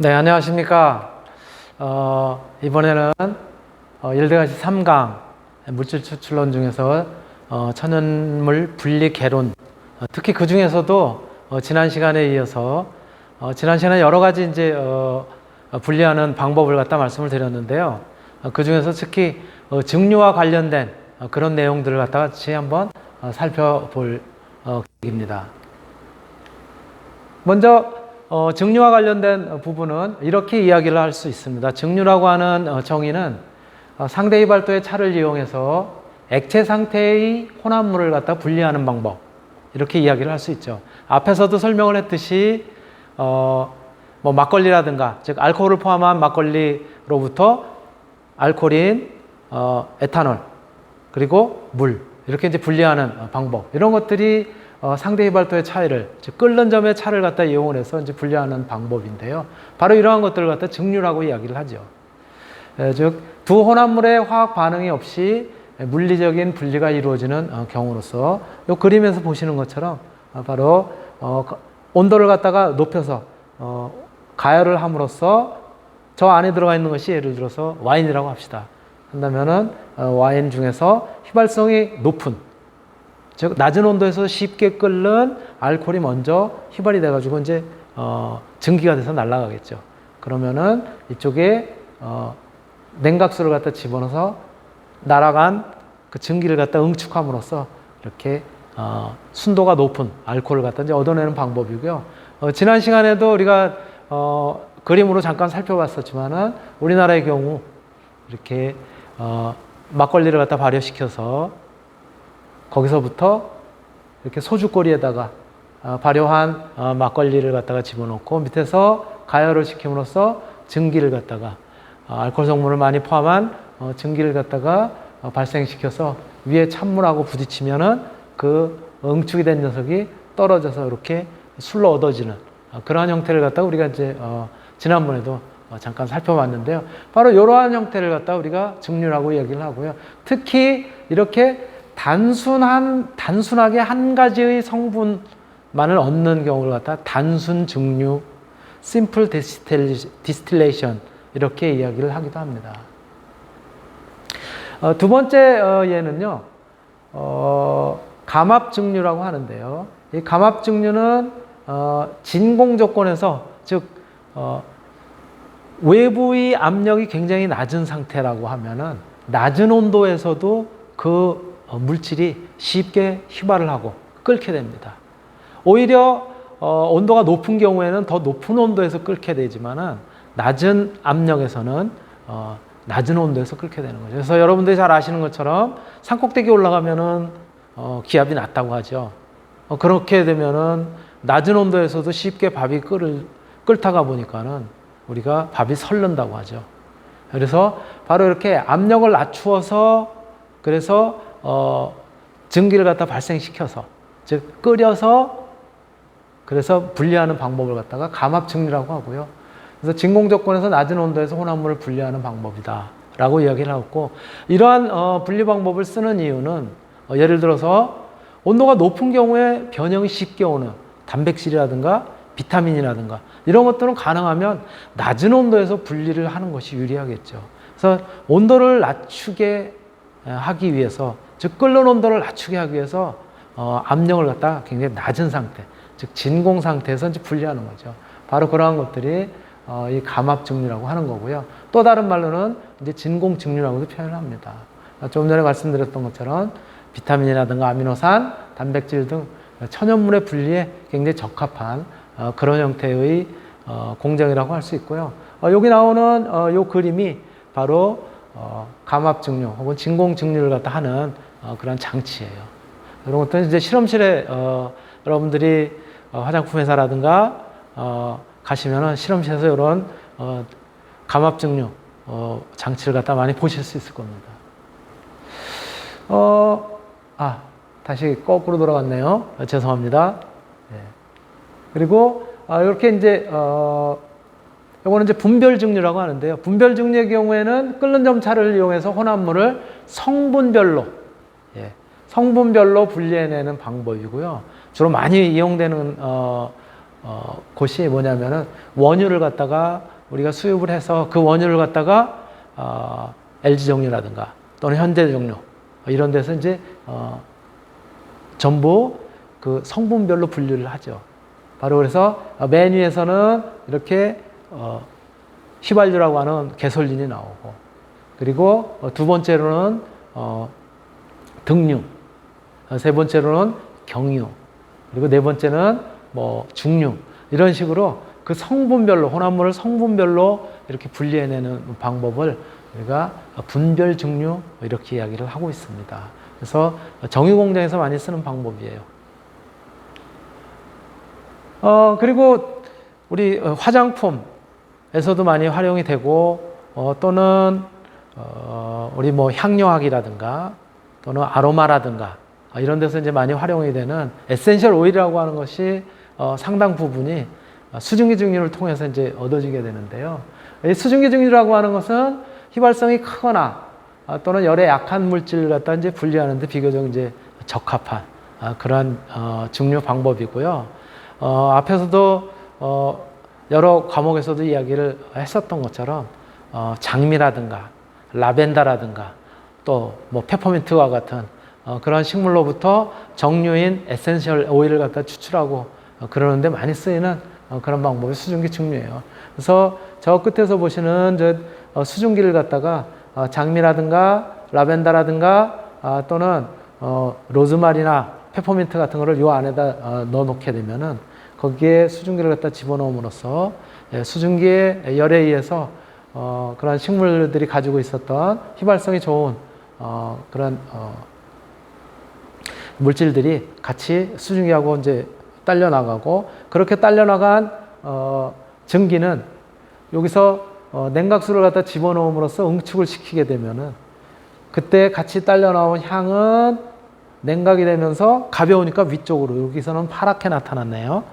네, 안녕하십니까. 어, 이번에는 어, 일대가시 3강 물질 추출론 중에서 어, 천연물 분리 개론 어, 특히 그 중에서도 어, 지난 시간에 이어서 어, 지난 시간에 여러 가지 이제 어, 어, 분리하는 방법을 갖다 말씀을 드렸는데요. 어, 그 중에서 특히 어, 증류와 관련된 어, 그런 내용들을 갖다 같이 한번 어, 살펴볼 어, 계획입니다. 먼저 어, 증류와 관련된 부분은 이렇게 이야기를 할 수 있습니다. 증류라고 하는 어, 정의는 어, 상대 이발도의 차를 이용해서 액체 상태의 혼합물을 갖다 분리하는 방법 이렇게 이야기를 할 수 있죠. 앞에서도 설명을 했듯이 어, 뭐 막걸리라든가 즉 알코올을 포함한 막걸리로부터 알코올인 어, 에탄올 그리고 물 이렇게 이제 분리하는 어, 방법 이런 것들이 어, 상대 이발도의 차이를 즉 끓는 점의 차를 갖다 이용을 해서 이제 분리하는 방법인데요. 바로 이러한 것들을 갖다 증류라고 이야기를 하죠. 에, 즉, 두 혼합물의 화학 반응이 없이 물리적인 분리가 이루어지는 어, 경우로서 이 그림에서 보시는 것처럼 어, 바로 어, 거- 온도를 갖다가 높여서 어, 가열을 함으로써 저 안에 들어가 있는 것이 예를 들어서 와인이라고 합시다. 한다면은 어, 와인 중에서 휘발성이 높은 즉 낮은 온도에서 쉽게 끓는 알코올이 먼저 휘발이 돼가지고 이제 어, 증기가 돼서 날아가겠죠. 그러면은 이쪽에 어, 냉각수를 갖다 집어넣어서 날아간 그 증기를 갖다 응축함으로써 이렇게 어, 순도가 높은 알코올을 갖다 이제 얻어내는 방법이고요. 어, 지난 시간에도 우리가 어, 그림으로 잠깐 살펴봤었지만은 우리나라의 경우 이렇게 어, 막걸리를 갖다 발효시켜서 거기서부터 이렇게 소주꼬리에다가 어, 발효한 어, 막걸리를 갖다가 집어넣고 밑에서 가열을 시킴으로써 증기를 갖다가 어, 알코올 성분을 많이 포함한 어, 증기를 갖다가 어, 발생시켜서 위에 찬물하고 부딪히면은 그 응축이 된 녀석이 떨어져서 이렇게 술로 얻어지는 어, 그러한 형태를 갖다가 우리가 이제 어, 지난번에도 어, 잠깐 살펴봤는데요. 바로 이러한 형태를 갖다 우리가 증류라고 얘기를 하고요. 특히 이렇게 단순한 단순하게 한 가지의 성분만을 얻는 경우를 갖다 단순 증류, simple distillation 이렇게 이야기를 하기도 합니다. 어, 두 번째 어, 예는요, 어, 감압 증류라고 하는데요. 이 감압 증류는 어, 진공 조건에서 즉 어, 외부의 압력이 굉장히 낮은 상태라고 하면은 낮은 온도에서도 그 어, 물질이 쉽게 휘발을 하고 끓게 됩니다. 오히려 어, 온도가 높은 경우에는 더 높은 온도에서 끓게 되지만은 낮은 압력에서는 어, 낮은 온도에서 끓게 되는 거죠. 그래서 여러분들이 잘 아시는 것처럼 산꼭대기 올라가면은 어, 기압이 낮다고 하죠. 어, 그렇게 되면은 낮은 온도에서도 쉽게 밥이 끓을 끓다가 보니까는 우리가 밥이 설른다고 하죠. 그래서 바로 이렇게 압력을 낮추어서 그래서 어, 증기를 갖다 발생시켜서 즉 끓여서 그래서 분리하는 방법을 갖다가 감압 증류라고 하고요. 그래서 진공 조건에서 낮은 온도에서 혼합물을 분리하는 방법이다라고 이야기를 하고 이러한 어, 분리 방법을 쓰는 이유는 어, 예를 들어서 온도가 높은 경우에 변형이 쉽게 오는 단백질이라든가 비타민이라든가 이런 것들은 가능하면 낮은 온도에서 분리를 하는 것이 유리하겠죠. 그래서 온도를 낮추게 에, 하기 위해서 즉 끓는 온도를 낮추게 하기 위해서 어, 압력을 갖다 굉장히 낮은 상태, 즉 진공 상태에서 이제 분리하는 거죠. 바로 그러한 것들이 어, 이 감압 증류라고 하는 거고요. 또 다른 말로는 이제 진공 증류라고도 표현을 합니다. 아, 좀 전에 말씀드렸던 것처럼 비타민이라든가 아미노산, 단백질 등 천연물의 분리에 굉장히 적합한 어, 그런 형태의 어, 공정이라고 할 수 있고요. 어, 여기 나오는 어, 요 그림이 바로 어, 감압 증류 혹은 진공 증류를 갖다 하는 어, 그런 장치예요. 이런 것들은 이제 실험실에 어, 여러분들이 어, 화장품 회사라든가 어, 가시면은 실험실에서 이런 어, 감압 증류 어, 장치를 갖다 많이 보실 수 있을 겁니다. 어, 아, 다시 거꾸로 돌아갔네요. 어, 죄송합니다. 예. 그리고 아, 이렇게 이제 어, 이거는 이제 분별 증류라고 하는데요. 분별 증류의 경우에는 끓는 점차를 이용해서 혼합물을 성분별로 예, 성분별로 분리해내는 방법이고요. 주로 많이 이용되는 어, 어, 곳이 뭐냐면은 원유를 갖다가 우리가 수입을 해서 그 원유를 갖다가 어, LG 정유라든가 또는 현대 정유 이런 데서 이제 어, 전부 그 성분별로 분류를 하죠. 바로 그래서 맨 위에서는 이렇게 어, 휘발유라고 하는 개솔린이 나오고 그리고 어, 두 번째로는 어, 어, 세 번째로는 경유, 그리고 네 번째는 뭐 중류 이런 식으로 그 성분별로 혼합물을 성분별로 이렇게 분리해내는 방법을 우리가 분별 증류 이렇게 이야기를 하고 있습니다. 그래서 정유 공장에서 많이 쓰는 방법이에요. 어 그리고 우리 화장품에서도 많이 활용이 되고 어, 또는 어, 우리 뭐 향료학이라든가 또는 아로마라든가 아, 이런 데서 이제 많이 활용이 되는 에센셜 오일이라고 하는 것이 어, 상당 부분이 수증기 증류를 통해서 이제 얻어지게 되는데요. 이 수증기 증류라고 하는 것은 휘발성이 크거나 아, 또는 열에 약한 물질을 갖다 이제 분리하는데 비교적 이제 적합한 아, 그러한 어, 증류 방법이고요. 어, 앞에서도 어, 여러 과목에서도 이야기를 했었던 것처럼 어, 장미라든가 라벤더라든가 또 뭐 페퍼민트와 같은 어, 그런 식물로부터 정류인 에센셜 오일을 갖다 추출하고 어, 그러는데 많이 쓰이는 어, 그런 방법이 수증기 증류예요. 그래서 저 끝에서 보시는 저 어, 수증기를 갖다가 어, 장미라든가 라벤더라든가 아, 또는 어, 로즈마리나 페퍼민트 같은 거를 요 안에다 어, 넣어 놓게 되면은 거기에 수증기를 갖다 집어넣음으로써 예, 수증기의 열에 의해서 어, 그런 식물들이 가지고 있었던 휘발성이 좋은 어, 그런 어, 물질들이 같이 수증기하고 이제 딸려 나가고 그렇게 딸려 나간 어, 증기는 여기서 어, 냉각수를 갖다 집어넣음으로써 응축을 시키게 되면은 그때 같이 딸려 나온 향은 냉각이 되면서 가벼우니까 위쪽으로 여기서는 파랗게 나타났네요.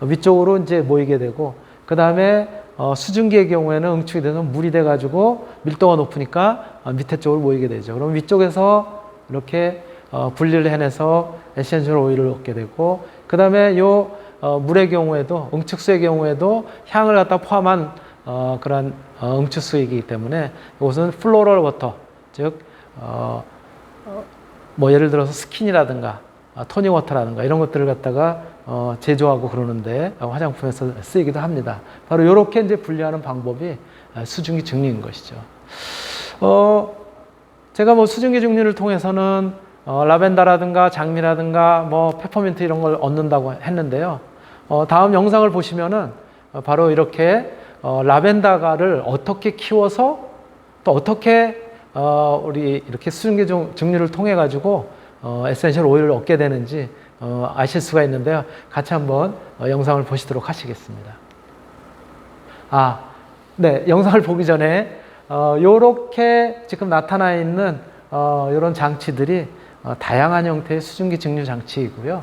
어, 위쪽으로 이제 모이게 되고 그 다음에 어, 수증기의 경우에는 응축이 돼서 물이 돼가지고 밀도가 높으니까 어, 밑에 쪽으로 모이게 되죠. 그럼 위쪽에서 이렇게 어, 분리를 해내서 에센셜 오일을 얻게 되고 그 다음에 요 어, 물의 경우에도 응축수의 경우에도 향을 갖다 포함한 어, 그런 어, 응축수이기 때문에 이것은 플로럴 워터 즉 어, 어, 뭐 예를 들어서 스킨이라든가 어, 토닉 워터라든가 이런 것들을 갖다가 어, 제조하고 그러는데 어, 화장품에서 쓰이기도 합니다. 바로 이렇게 이제 분리하는 방법이 어, 수증기 증류인 것이죠. 어, 제가 뭐 수증기 증류를 통해서는 어, 라벤더라든가 장미라든가 뭐 페퍼민트 이런 걸 얻는다고 했는데요. 어, 다음 영상을 보시면은 어, 바로 이렇게 어, 라벤더가를 어떻게 키워서 또 어떻게 어, 우리 이렇게 수증기 중- 증류를 통해 가지고 어, 에센셜 오일을 얻게 되는지 어, 아실 수가 있는데요. 같이 한번 어, 영상을 보시도록 하시겠습니다. 아, 네, 영상을 보기 전에 어, 요렇게 지금 나타나 있는 어, 이런 장치들이 어, 다양한 형태의 수증기 증류 장치이고요.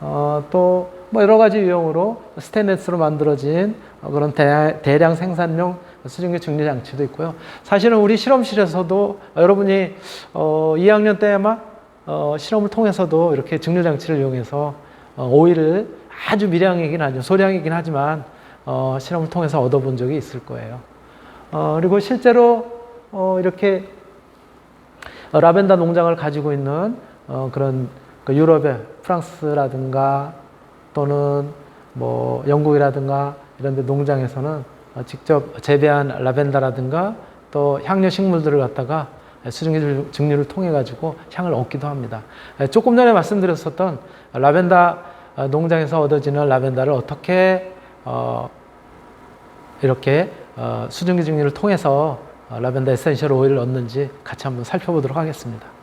어, 또뭐 여러 가지 유형으로 스테인레스로 만들어진 어, 그런 대, 대량 생산용 수증기 증류 장치도 있고요. 사실은 우리 실험실에서도 여러분이 어, 2학년 때 아마 어, 실험을 통해서도 이렇게 증류 장치를 이용해서 어, 오일을 아주 미량이긴 하죠. 소량이긴 하지만 어, 실험을 통해서 얻어본 적이 있을 거예요. 어, 그리고 실제로 어, 이렇게 어, 라벤더 농장을 가지고 있는 어, 그런 그 유럽의 프랑스라든가 또는 뭐 영국이라든가 이런 데 농장에서는 어, 직접 재배한 라벤더라든가 또 향료 식물들을 갖다가 수증기 증류를 통해 가지고 향을 얻기도 합니다. 에, 조금 전에 말씀드렸었던 라벤더 어, 농장에서 얻어지는 라벤더를 어떻게 어, 이렇게 어, 수증기 증류를 통해서 어, 라벤더 에센셜 오일을 얻는지 같이 한번 살펴보도록 하겠습니다.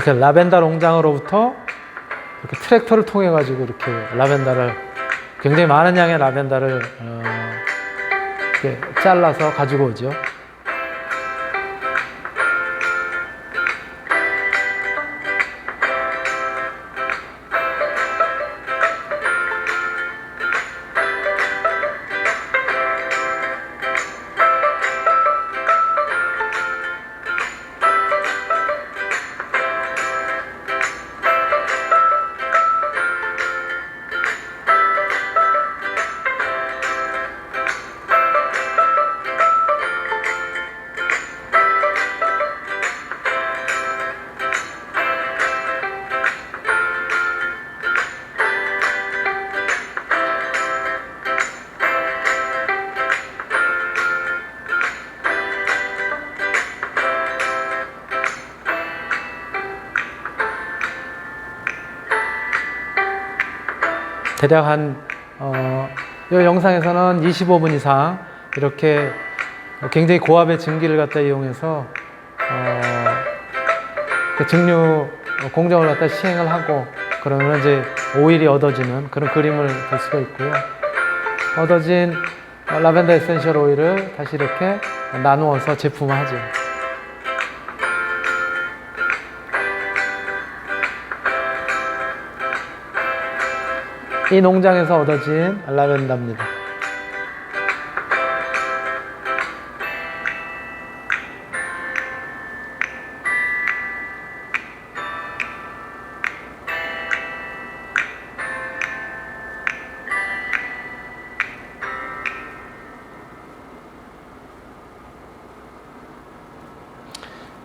이렇게 라벤더 농장으로부터 이렇게 트랙터를 통해 가지고 이렇게 라벤더를 굉장히 많은 양의 라벤더를 어, 이렇게 잘라서 가지고 오죠. 대략 한, 어, 이 영상에서는 25분 이상 이렇게 굉장히 고압의 증기를 갖다 이용해서, 어, 그 증류 공정을 갖다 시행을 하고, 그러면 이제 오일이 얻어지는 그런 그림을 볼 수가 있고요. 얻어진 라벤더 에센셜 오일을 다시 이렇게 나누어서 제품화하죠. 이 농장에서 얻어진 라벤더입니다.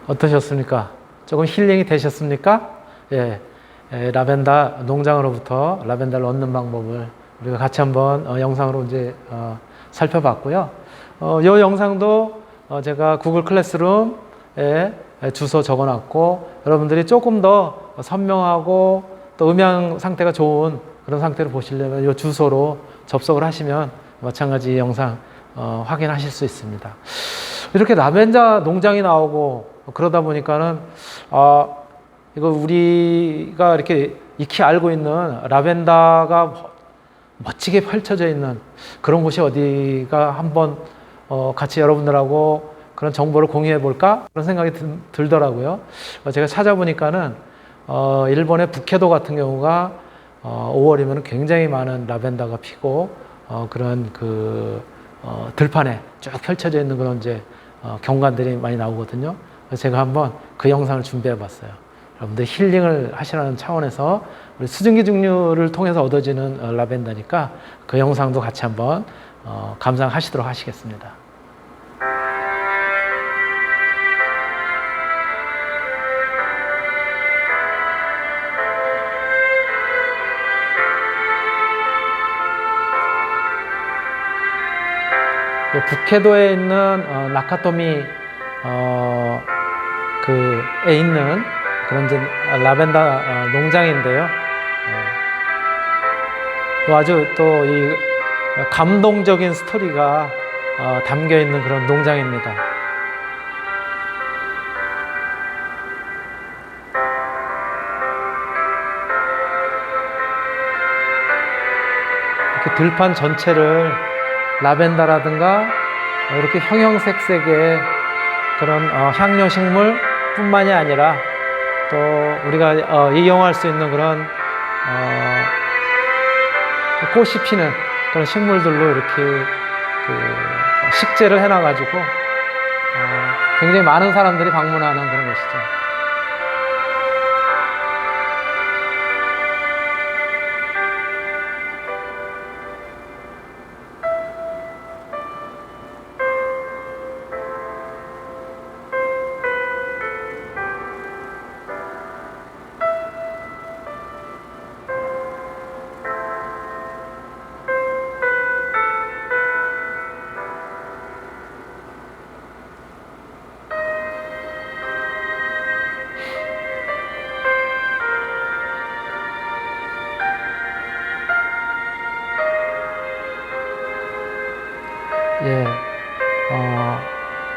어떠셨습니까? 조금 힐링이 되셨습니까? 예. 에, 라벤더 농장으로부터 라벤더를 얻는 방법을 우리가 같이 한번 어, 영상으로 이제 어, 살펴봤고요. 어, 이 영상도 어, 제가 구글 클래스룸에 주소 적어놨고 여러분들이 조금 더 선명하고 또 음향 상태가 좋은 그런 상태로 보시려면 이 주소로 접속을 하시면 마찬가지 이 영상 어, 확인하실 수 있습니다. 이렇게 라벤더 농장이 나오고 그러다 보니까는 아 이거 우리가 이렇게 익히 알고 있는 라벤더가 멋지게 펼쳐져 있는 그런 곳이 어디가 한번 어 같이 여러분들하고 그런 정보를 공유해 볼까 그런 생각이 들, 들더라고요. 어 제가 찾아보니까는 어 일본의 북해도 같은 경우가 어 5월이면 굉장히 많은 라벤더가 피고 어 그런 그 어 들판에 쭉 펼쳐져 있는 그런 이제 어 경관들이 많이 나오거든요. 그래서 제가 한번 그 영상을 준비해 봤어요. 여러분들 힐링을 하시라는 차원에서 우리 수증기 증류를 통해서 얻어지는 어, 라벤더니까 그 영상도 같이 한번 어, 감상하시도록 하시겠습니다. 북해도에 있는 어, 나카토미 어, 그에 있는 그런 이제 라벤더 어, 농장인데요. 어, 또 아주 또 이 감동적인 스토리가 어, 담겨 있는 그런 농장입니다. 이렇게 들판 전체를 라벤더라든가 이렇게 형형색색의 그런 어, 향료 식물 뿐만이 아니라 또 우리가 어, 이용할 수 있는 그런 어, 꽃이 피는 그런 식물들로 이렇게 그 식재를 해놔가지고 어, 굉장히 많은 사람들이 방문하는 그런 곳이죠.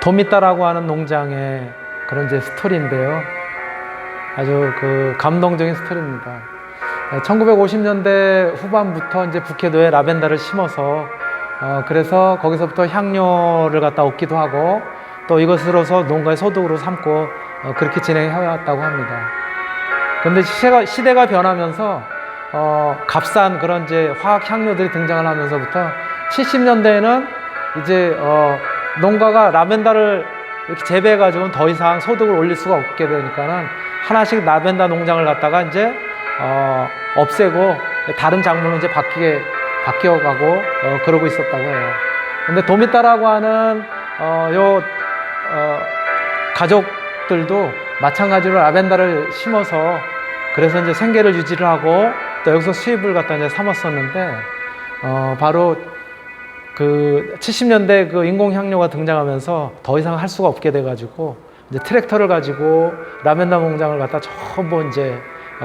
도미따라고 하는 농장의 그런 이제 스토리인데요. 아주 그 감동적인 스토리입니다. 1950년대 후반부터 이제 북해도에 라벤더를 심어서 어, 그래서 거기서부터 향료를 갖다 얻기도 하고 또 이것으로서 농가의 소득으로 삼고 어, 그렇게 진행해 왔다고 합니다. 그런데 시대가, 시대가 변하면서 어, 값싼 그런 이제 화학 향료들이 등장을 하면서부터 70년대에는 이제 어, 농가가 라벤더를 이렇게 재배해가지고는 더 이상 소득을 올릴 수가 없게 되니까는 하나씩 라벤더 농장을 갖다가 이제 어, 없애고 다른 작물로 이제 바뀌게 바뀌어가고 어, 그러고 있었다고 해요. 근데 도미타라고 하는 어, 요 어, 가족들도 마찬가지로 라벤더를 심어서 그래서 이제 생계를 유지를 하고 또 여기서 수입을 갖다 이제 삼았었는데 어, 바로 그 70년대 그 인공향료가 등장하면서 더 이상 할 수가 없게 돼가지고 이제 트랙터를 가지고 라벤더 공장을 갖다 전부 이제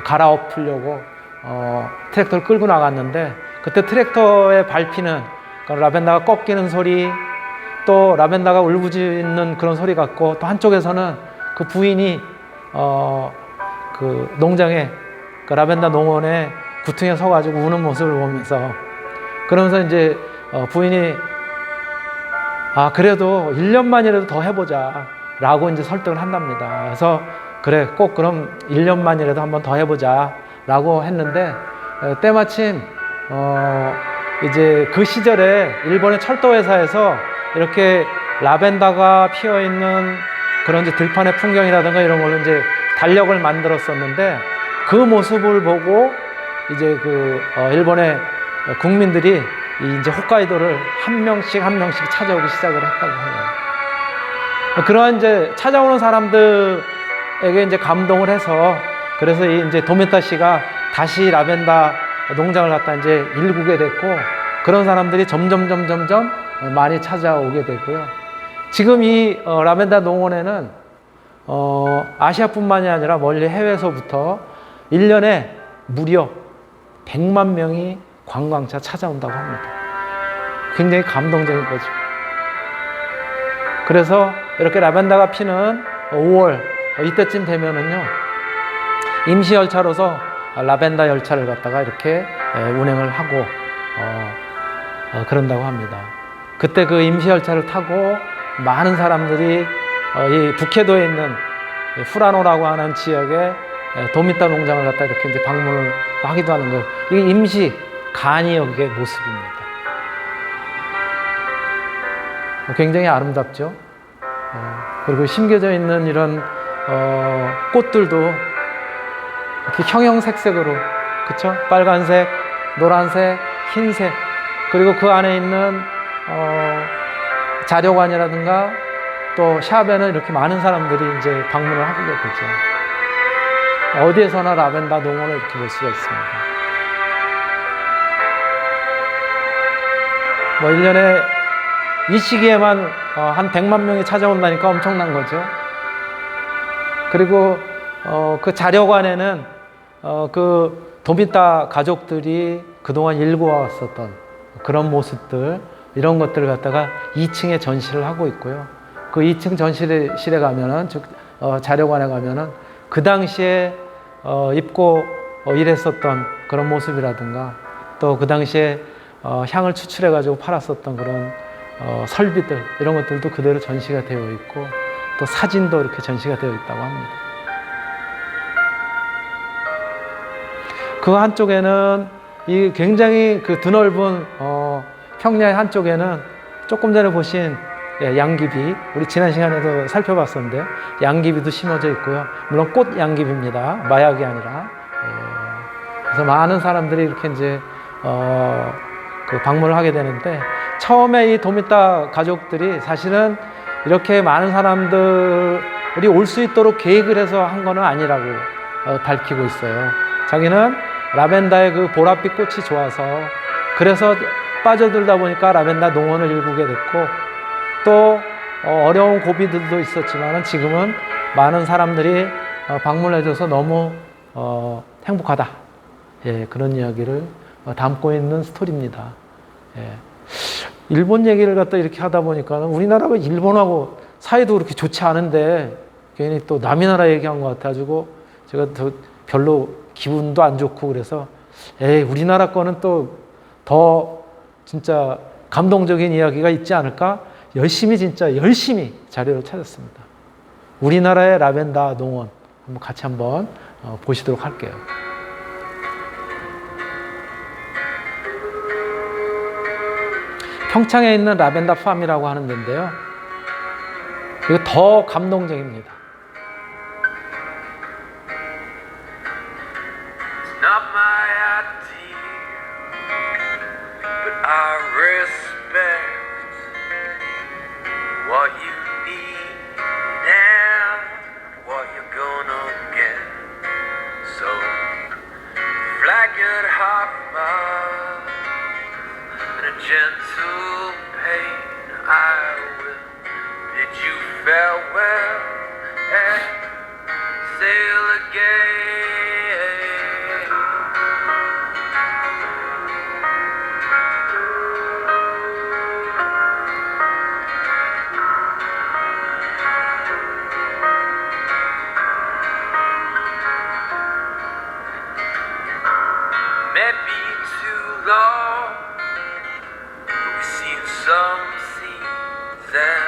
갈아엎으려고 어, 트랙터를 끌고 나갔는데 그때 트랙터의 밟히는 그러니까 라벤더가 꺾이는 소리 또 라벤더가 울부짖는 그런 소리 같고 또 한쪽에서는 그 부인이 어, 그 농장에 그 라벤더 농원에 구퉁에 서가지고 우는 모습을 보면서 그러면서 이제 어, 부인이 아 그래도 1년만이라도 더 해보자 라고 이제 설득을 한답니다. 그래서 그래 꼭 그럼 1년만이라도 한번 더 해보자 라고 했는데 어, 때마침 어, 이제 그 시절에 일본의 철도 회사에서 이렇게 라벤더가 피어 있는 그런 이제 들판의 풍경이라든가 이런 걸로 이제 달력을 만들었었는데 그 모습을 보고 이제 그 어, 일본의 국민들이 이 이제 홋카이도를 한 명씩 한 명씩 찾아오기 시작을 했다고 해요. 그러한 이제 찾아오는 사람들에게 이제 감동을 해서 그래서 이 이제 도메타 씨가 다시 라벤더 농장을 갖다 이제 일구게 됐고 그런 사람들이 점점 점점 점 많이 찾아오게 되고요. 지금 이 어, 라벤더 농원에는 어, 아시아뿐만이 아니라 멀리 해외에서부터 1년에 무려 100만 명이 관광차 찾아온다고 합니다. 굉장히 감동적인 거죠. 그래서 이렇게 라벤더가 피는 5월 이때쯤 되면은요 임시 열차로서 라벤더 열차를 갖다가 이렇게 운행을 하고 어, 어, 그런다고 합니다. 그때 그 임시 열차를 타고 많은 사람들이 어, 이 북해도에 있는 후라노라고 하는 지역에 도미타 농장을 갖다 이렇게 이제 방문을 하기도 하는 거예요. 이게 임시 간이역의 모습입니다. 굉장히 아름답죠. 그리고 심겨져 있는 이런 어, 꽃들도 이렇게 형형색색으로 그쵸? 빨간색, 노란색, 흰색 그리고 그 안에 있는 어, 자료관이라든가 또 샵에는 이렇게 많은 사람들이 이제 방문을 하게 되죠. 어디에서나 라벤더 농원을 이렇게 볼 수가 있습니다. 뭐 1년에 이 시기에만 어, 한 100만 명이 찾아온다니까 엄청난 거죠. 그리고 어, 그 자료관에는 어, 그 도미타 가족들이 그동안 일구어왔었던 그런 모습들 이런 것들을 갖다가 2층에 전시를 하고 있고요. 그 2층 전시실에 가면은 즉 어, 자료관에 가면은 그 당시에 어, 입고 어, 일했었던 그런 모습이라든가 또 그 당시에 어, 향을 추출해 가지고 팔았었던 그런 어, 설비들 이런 것들도 그대로 전시가 되어 있고 또 사진도 이렇게 전시가 되어 있다고 합니다. 그 한쪽에는 이 굉장히 그 드넓은 어, 평야의 한쪽에는 조금 전에 보신 예, 양귀비 우리 지난 시간에도 살펴봤었는데 양귀비도 심어져 있고요. 물론 꽃 양귀비입니다. 마약이 아니라. 예, 그래서 많은 사람들이 이렇게 이제 어, 그 방문을 하게 되는데 처음에 이 도미타 가족들이 사실은 이렇게 많은 사람들이 올 수 있도록 계획을 해서 한 거는 아니라고 어, 밝히고 있어요. 자기는 라벤더의 그 보랏빛 꽃이 좋아서 그래서 빠져들다 보니까 라벤더 농원을 일구게 됐고 또 어, 어려운 고비들도 있었지만 지금은 많은 사람들이 어, 방문해줘서 너무 어, 행복하다. 예, 그런 이야기를 어, 담고 있는 스토리입니다. 예. 일본 얘기를 갖다 이렇게 하다 보니까 우리나라가 일본하고 사이도 그렇게 좋지 않은데 괜히 또 남의 나라 얘기한 것 같아가지고 제가 더 별로 기분도 안 좋고 그래서 에이 우리나라 거는 또 더 진짜 감동적인 이야기가 있지 않을까 열심히 진짜 열심히 자료를 찾았습니다. 우리나라의 라벤더 농원 한번 같이 한번 어, 보시도록 할게요. 평창에 있는 라벤더 팜이라고 하는 데인데요. 이거 더 감동적입니다. can't be too long. We see some seasons.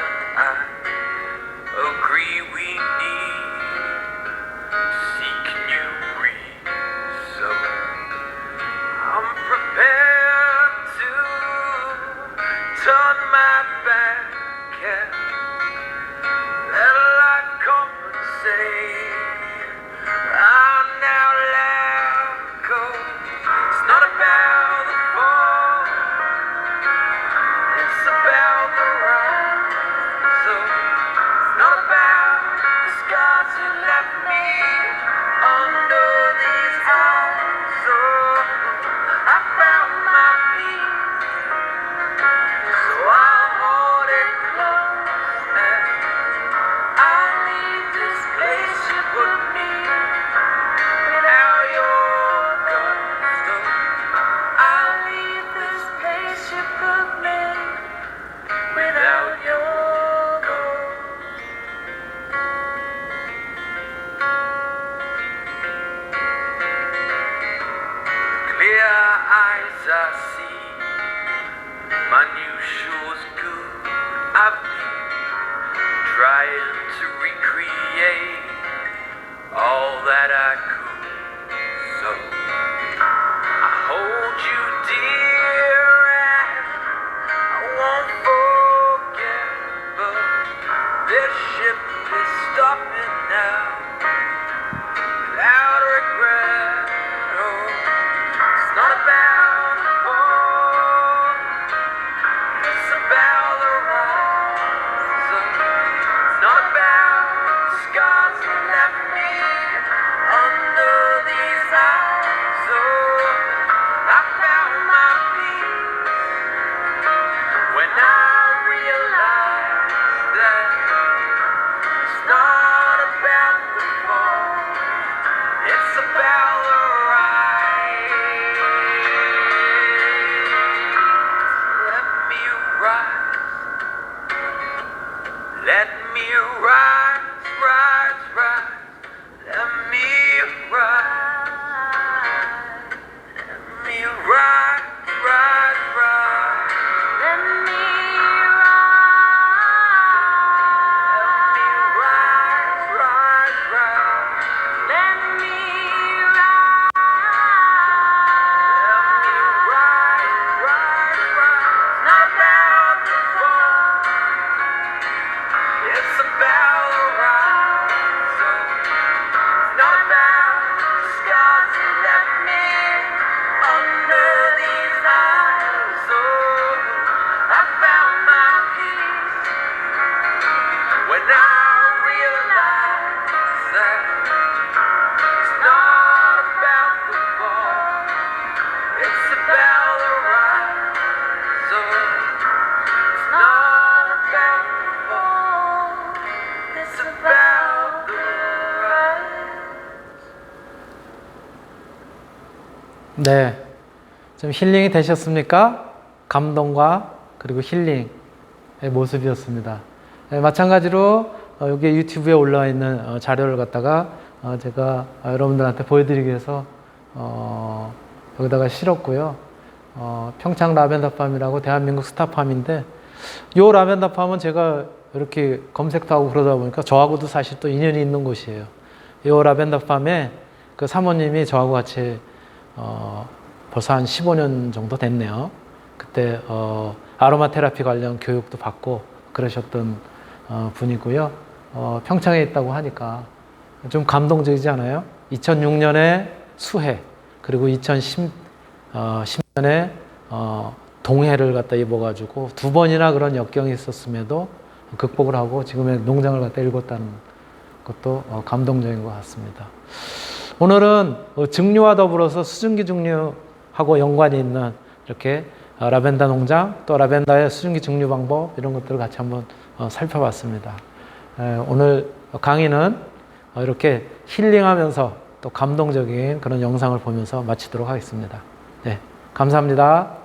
네. 좀 힐링이 되셨습니까? 감동과 그리고 힐링의 모습이었습니다. 네, 마찬가지로 어, 여기 유튜브에 올라와 있는 어, 자료를 갖다가 어, 제가 어, 여러분들한테 보여드리기 위해서 어, 여기다가 실었고요. 어, 평창 라벤더팜이라고 대한민국 스타팜인데 요 라벤더팜은 제가 이렇게 검색도 하고 그러다 보니까 저하고도 사실 또 인연이 있는 곳이에요. 요 라벤더팜에 그 사모님이 저하고 같이 어, 벌써 한 15년 정도 됐네요. 그때 어, 아로마 테라피 관련 교육도 받고 그러셨던 어, 분이고요. 어, 평창에 있다고 하니까 좀 감동적이지 않아요? 2006년에 수해 그리고 2010 어, 10년에 어, 동해를 갖다 입어가지고 두 번이나 그런 역경이 있었음에도 극복을 하고 지금의 농장을 갖다 읽었다는 것도 어, 감동적인 것 같습니다. 오늘은 어, 증류와 더불어서 수증기 증류하고 연관이 있는 이렇게 어, 라벤더 농장 또 라벤더의 수증기 증류 방법 이런 것들을 같이 한번 어, 살펴봤습니다. 에, 오늘 강의는 어, 이렇게 힐링하면서 또 감동적인 그런 영상을 보면서 마치도록 하겠습니다. 네, 감사합니다.